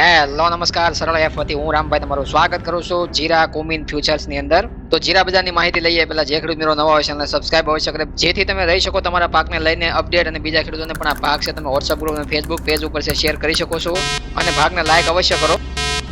Hello, નમસ્કાર. સરળ F હતી હું રામભાઈ તમારું સ્વાગત કરું છું જીરા કોમિન ફ્યુચર્સની અંદર. તો જીરા બજારની માહિતી લઈએ. પહેલા જે ખેડૂત મિત્રો નવા હોય છે અને સબસ્ક્રાઇબ અવશ્ય કરે. જેથી તમે રહી શકો તમારા પાકને લઈને અપડેટ અને બીજા ખેડૂતોને પણ આ પાક છે, તમે વોટ્સઅપ ગ્રુપ અને ફેસબુક પેજ ઉપર શેર કરી શકો છો. અને ભાગને લાઈક અવશ્ય કરો.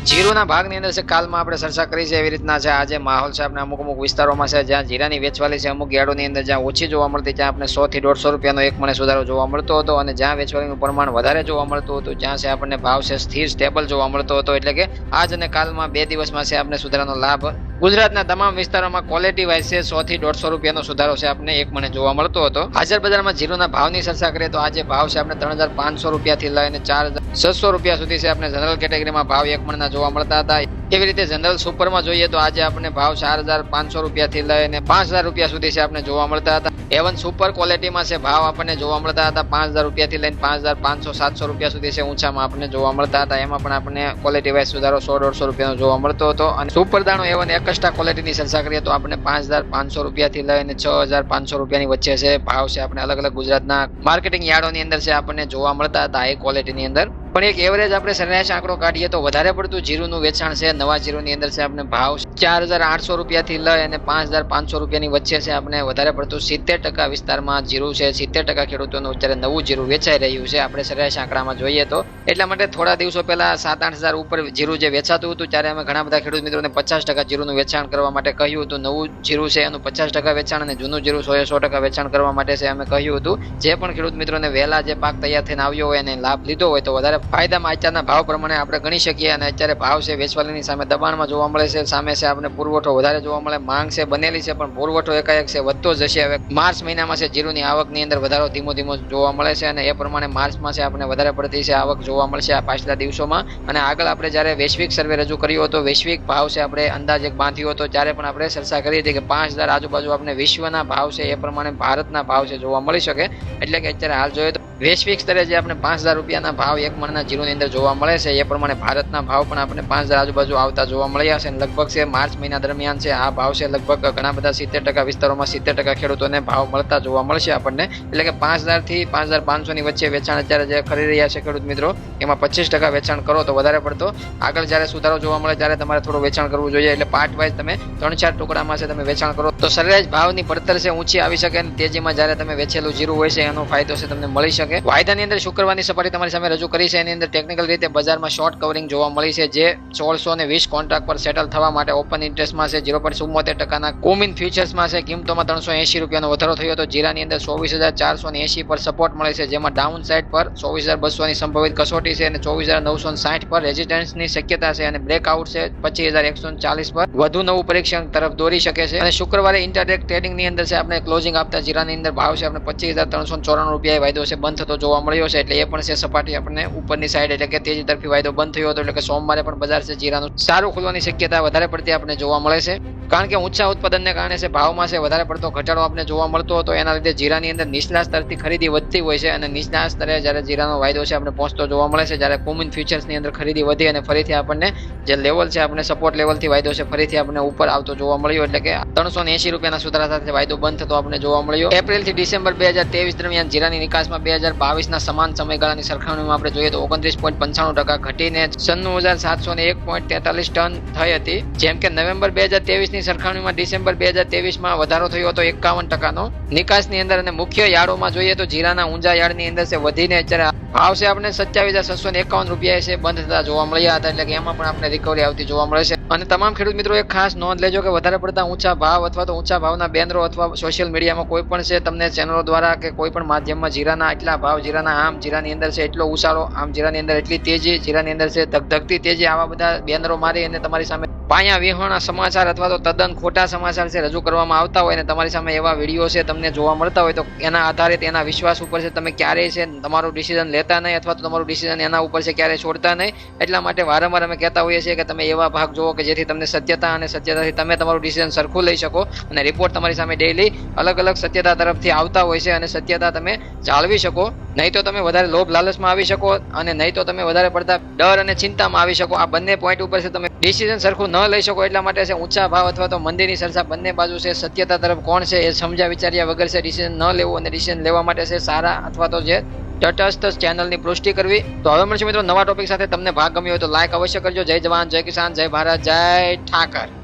જીરુના ભાગની અંદર છે, કાલમાં આપણે ચર્ચા કરી છે એવી રીતના છે, આજે માહોલ છે, આપણે અમુક અમુક વિસ્તારોમાં છે, જ્યાં જીરાની વેચવાલી છે, અમુક યાર્ડોની અંદર જ્યાં ઓછી જોવા મળતી, ત્યાં આપણે સો થી દોઢસો રૂપિયાનો એક મણે સુધારો જોવા મળતો હતો અને જ્યાં વેચવાલીનું પ્રમાણ વધારે જોવા મળતું હતું જ્યાં છે આપણને ભાવ છે, સ્થિર સ્ટેબલ જોવા મળતો હતો. એટલે કે આજ અને કાલમાં બે દિવસમાં છે, આપણે સુધારાનો લાભ ગુજરાતના તમામ વિસ્તારોમાં ક્વોલિટી વાઇઝે સો થી દોઢસો રૂપિયાનો સુધારો છે આપણે એક મને જોવા મળતો હતો. હાજર બજારમાં જીરોના ભાવની ચર્ચા કરીએ તો આજે ભાવ છે આપણે ત્રણ હજાર પાંચસો રૂપિયાથી લઈને ચાર હજાર રૂપિયા સુધી છે આપણે જનરલ કેટેગરીમાં ભાવ એક મણના જોવા મળતા હતા. એવી રીતે જનરલ સુપરમાં જોઈએ તો આજે આપણે ભાવ ચાર હજાર પાંચસો રૂપિયાથી લઈને પાંચ હજાર રૂપિયા સુધી છે આપણે જોવા મળતા હતા. એવન સુપર ક્વોલિટીમાં છે, ભાવ આપણને જોવા મળતા હતા પાંચ હજાર રૂપિયાથી લઈને પાંચ હજાર પાંચસો, સાતસો રૂપિયા સુધી છે, ઊંચામાં આપણને જોવા મળતા હતા. એમાં પણ આપણને ક્વોલિટી વાઇઝ સુધારો સો, દોઢસો રૂપિયાનો જોવા મળતો હતો. અને સુપર દાણો એવન એકસ્ટ્રા ક્વોલિટીની ચર્ચા કરીએ તો આપણે પાંચ હજાર પાંચસો રૂપિયાથી લઈને છ હજાર પાંચસો રૂપિયાની વચ્ચે છે, ભાવ છે, આપણે અલગ અલગ ગુજરાતના માર્કેટિંગ યાર્ડોની અંદર છે, આપણને જોવા મળતા હતા એ ક્વોલિટીની અંદર. પણ એક એવરેજ આપણે સરેરાશ આંકડો કાઢીએ તો વધારે પડતું જીરુનું વેચાણ છે. નવા જીરુની અંદર છે આપણે ભાવ ચાર હજાર આઠસો રૂપિયાથી લઈ અને પાંચ હજાર પાંચસો રૂપિયાની વચ્ચે છે આપણે વધારે પડતું સિત્તેર ટકા વિસ્તારમાં જીરું છે. સિત્તેર ટકા ખેડૂતોનું અત્યારે નવું જીરું વેચાઈ રહ્યું છે. આપણે સરેરાશ આંકડામાં જોઈએ તો એટલા માટે થોડા દિવસો પહેલા સાત આઠ હજાર ઉપર જીરું જે વેચાતું હતું ત્યારે અમે ઘણા બધા ખેડૂત મિત્રોને પચાસ ટકા જીરુંનું વેચાણ કરવા માટે કહ્યું હતું. નવું જીરું છે એનું પચાસ ટકા વેચાણ અને જૂનું જીરું સો સો ટકા વેચાણ કરવા માટે છે. અમે કહ્યું હતું. જે પણ ખેડૂત મિત્રોને વહેલા જે પાક તૈયાર થઈને આવ્યો હોય એને લાભ લીધો હોય તો વધારે ફાયદામાં અત્યારના ભાવ પ્રમાણે આપણે ગણી શકીએ અને અત્યારે ભાવ છે વેચવાલીની સામે દબાણમાં જોવા મળે છે, સામે છે આપણે પુરવઠો વધારે જોવા મળે, માંગ છે બનેલી છે, પણ પુરવઠો એકાએક છે, વધતો જશે. હવે માર્ચ મહિનામાં છે જીરુની આવકની અંદર વધારો ધીમો ધીમો જોવા મળે છે અને એ પ્રમાણે માર્ચમાં છે આપણે વધારે પડતી છે આવક જોવા મળશે આ પાછલા દિવસોમાં. અને આગળ આપણે જ્યારે વૈશ્વિક સર્વે રજૂ કર્યો હતો, વૈશ્વિક ભાવ છે આપણે અંદાજ એક બાંધ્યો હતો, ત્યારે પણ આપણે ચર્ચા કરી હતી કે પાંચ હજાર આજુબાજુ આપણે વિશ્વના ભાવ છે એ પ્રમાણે ભારતના ભાવ છે જોવા મળી શકે. એટલે કે અત્યારે હાલ જોઈએ તો વૈશ્વિક સ્તરે જે આપણે પાંચ હજાર રૂપિયાના ભાવ એક મણના જીરોની અંદર જોવા મળે છે, એ પ્રમાણે ભારતના ભાવ પણ આપણે પાંચ હજાર આજુબાજુ આવતા જોવા મળ્યા છે લગભગ છે માર્ચ મહિના દરમિયાન છે, આ ભાવ છે લગભગ ઘણા બધા સિત્તેર ટકા વિસ્તારોમાં સિત્તેર ટકા ખેડૂતોને ભાવ મળતા જોવા મળશે આપણને. એટલે કે પાંચ હજારથી પાંચ હજાર પાંચસો ની વચ્ચે વેચાણ અત્યારે જે ખરી રહ્યા છે ખેડૂત મિત્રો, એમાં પચીસ ટકા વેચાણ કરો તો વધારે પડતો. આગળ જ્યારે સુધારો જોવા મળે ત્યારે તમારે થોડું વેચાણ કરવું જોઈએ. એટલે પાર્ટ વાઇઝ તમે ત્રણ ચાર ટુકડામાં છે તમે વેચાણ કરો. તો સરેરાશ ભાવની પડતર છે ઊંચી આવી શકે અને તેજીમાં જ્યારે તમે વેચેલું જીરું હોય છે, એનો ફાયદો છે તમને મળી શકે. વાયદાની અંદર શુક્રવારની સપાટી તમારી સામે રજૂ કરી છે. એની અંદર ટેકનિકલ રીતે બજારમાં શોર્ટ કવરિંગ જોવા મળી છે, જે સોળસો ને વીસ કોન્ટ્રાક્ટ પર સેટલ થવા માટે ઓપન ઇન્ટરેસ્ટમાં છે ઝીરો પોઈન્ટ ચુમ્મોતેર ટકાના કોમિન ફ્યુચર્સમાં છે. કિંમતોમાં ત્રણસો એંશી રૂપિયાનો વધારો થયો હતો. જીરાની અંદર ચોવીસ હજાર ચારસો ને એસી પર સપોર્ટ મળે છે, જેમાં ડાઉન સાઇડ પર ચોવીસ હજાર બસોની સંભવિત કસોટી છે અને ચોવીસ હજાર નવસો સાઠ પર રેઝિસ્ટન્સની શક્યતા છે અને બ્રેકઆઉટ છે, પચીસ હજાર એકસો ચાલીસ પર. વધુ નવું પરીક્ષણ તરફ દોરી શકે છે અને શુક્રવારે ઇન્ટરડેક ટ્રેડિંગની અંદર છે, આપણે ક્લોઝિંગ આપતા જીરાની અંદર ભાવ છે, આપણે પચીસ હજાર ત્રણસો ચોરાણું રૂપિયા વાયદો છે, બંધ થતો જોવા મળ્યો છે, એટલે એ પણ છે સપાટી આપણને ઉપરની સાઈડ એટલે કે તેજી તરફી વાયદો બંધ થયો હતો, એટલે કે સોમવારે પણ બજાર છે જીરાનું. સારું ખુલવાની શક્યતા વધારે પડતી આપણને જોવા મળે છે. કારણ કે ઊંચા ઉત્પાદનને કારણે છે, ભાવમાં છે, વધારે પડતો ઘટાડો આપણે જોવા મળતો હતો. એના લીધે જીરાની અંદર નીચલા સ્તરથી ખરીદી વધતી હોય છે અને નીચલા સ્તરે જ્યારે જીરાનો વાયદો છે, આપણે પહોંચતો જોવા મળે છે, જ્યારે કોમન ફ્યુચર્સની અંદર ખરીદી વધી અને ફરીથી આપણને જે લેવલ છે, આપણે સપોર્ટ લેવલથી વાયદો છે, ફરીથી આપણે ઉપર આવતો જોવા મળ્યો. એટલે કે ત્રણસો એંશી રૂપિયાના સુધારા સાથે વાયદો બંધ થતો આપણે જોવા મળ્યો. એપ્રિલથી ડિસેમ્બર બે હજાર ત્રેવીસ દરમિયાન જીરાની નિકાસમાં બે હજાર બાવીસના સમાન સમયગાળાની સરખામણીમાં આપણે જોઈએ તો ઓગણત્રીસ પોઈન્ટ પંચાણું ટકા ઘટીને છન્નું હજાર સાતસો ને એક પોઈન્ટ તેતાલીસ ટન થઈ હતી. જેમ કે નવેમ્બર બે હજાર ત્રેવીસની સરખામણીમાં ડિસેમ્બર બે હજાર ત્રેવીસમાં વધારો થયો હતો એકાવન ટકાનો. નિકાસની અંદર અને મુખ્ય યાર્ડોમાં જોઈએ તો જીરાના ઊંઝા યાર્ડની અંદર છે વધીને અત્યારે આવશે આપણે સત્યાવીસ હજાર છસો ને એકાવન રૂપિયા છે, બંધ થતા જોવા મળ્યા હતા એટલે કે એમાં પણ આપણે રિકવરી આવતી જોવા મળે છે. અને તમામ ખેડૂત મિત્રો એક ખાસ નોંધ લેજો કે વધારે પડતા ઊંચા ભાવ અથવા તો ઊંચા ભાવના બેનરો અથવા સોશિયલ મીડિયામાં કોઈ પણ છે, તમને ચેનલો દ્વારા કે કોઈ પણ માધ્યમમાં જીરાના એટલા ભાવ, જીરાના આમ, જીરાની અંદર છે એટલો ઉછાળો, આમ, જીરાની અંદર એટલી તેજી, જીરાની અંદર છે ધગધગતી તેજી, આવા બધા બેનરો મારી અને તમારી સામે પાયા વિહોણા સમાચાર અથવા તો તદ્દન ખોટા સમાચાર છે રજૂ કરવામાં આવતા હોય અને તમારી સામે એવા વીડિયો છે તમને જોવા મળતા હોય તો એના આધારે એના વિશ્વાસ ઉપર છે. તમે ક્યારેય છે તમારું ડિસિઝન લેતા નહીં અથવા તો તમારું ડિસિઝન એના ઉપર છે ક્યારેય છોડતા નહીં. એટલા માટે વારંવાર અમે કહેતા હોઈએ છીએ કે તમે એવા ભાગ જુઓ કે જેથી તમને સત્યતા અને સત્યતાથી તમે તમારું ડિસિઝન સરખું લઈ શકો અને રિપોર્ટ તમારી સામે ડેઈલી અલગ અલગ સત્યતા તરફથી આવતા હોય છે અને સત્યતા તમે જાળવી શકો. નહીં તો તમે વધારે લોભ લાલચમાં આવી શકો અને નહીં તો તમે વધારે પડતા ડર અને ચિંતામાં આવી શકો. આ બંને પોઈન્ટ ઉપર છે તમે ડિસિઝન સરખું ન લઈ શકો એટલા માટે છે ઊંચા ભાવ અથવા તો મંદિરની સરસા બંને બાજુ છે, સત્યતા તરફ કોણ છે એ સમજ્યા વિચાર્યા વગર છે ડિસિઝન ન લેવું અને ડિસિઝન લેવા માટે છે, સારા અથવા તો જે તટસ્થ ચેનલની પુષ્ટિ કરવી. તો હવે મળશે મિત્રો નવા ટોપિક સાથે. તમને ભાગ ગમ્યો હોય તો લાઈક અવશ્ય કરજો. જય જવાન, જય કિસાન, જય ભારત, જય ઠાકર.